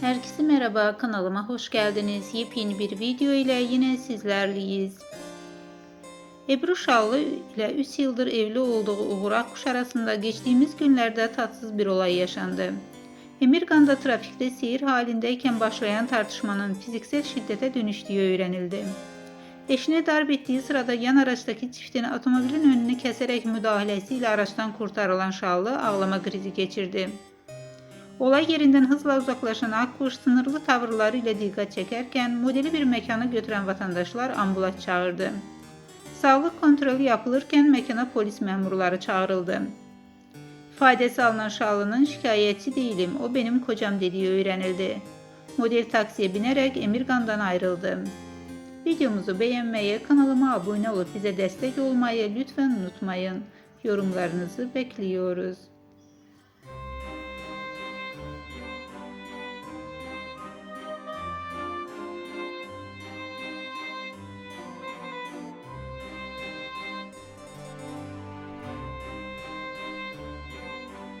Herkese merhaba kanalıma hoş geldiniz. Yepyeni bir video ile yine sizlerleyiz. Ebru Şallı ile 3 yıldır evli olduğu Uğur Akkuş arasında geçtiğimiz günlerde tatsız bir olay yaşandı. Emirgan'da trafikte seyir halindeyken başlayan tartışmanın fiziksel şiddete dönüştüğü öğrenildi. Eşine darp ettiği sırada yan araçtaki çiftin otomobilin önünü keserek müdahalesiyle araçtan kurtarılan Şallı ağlama krizi geçirdi. Olay yerinden hızla uzaklaşan Akkuş sınırlı tavırlarıyla dikkat çekerken modeli bir mekana götüren vatandaşlar ambulans çağırdı. Sağlık kontrolü yapılırken mekana polis memurları çağrıldı. İfadesi alınan Şallı'nın şikayetçi değilim, o benim kocam dediği öğrenildi. Model taksiye binerek Emirgan'dan ayrıldı. Videomuzu beğenmeyi, kanalıma abone olup bize destek olmayı lütfen unutmayın. Yorumlarınızı bekliyoruz.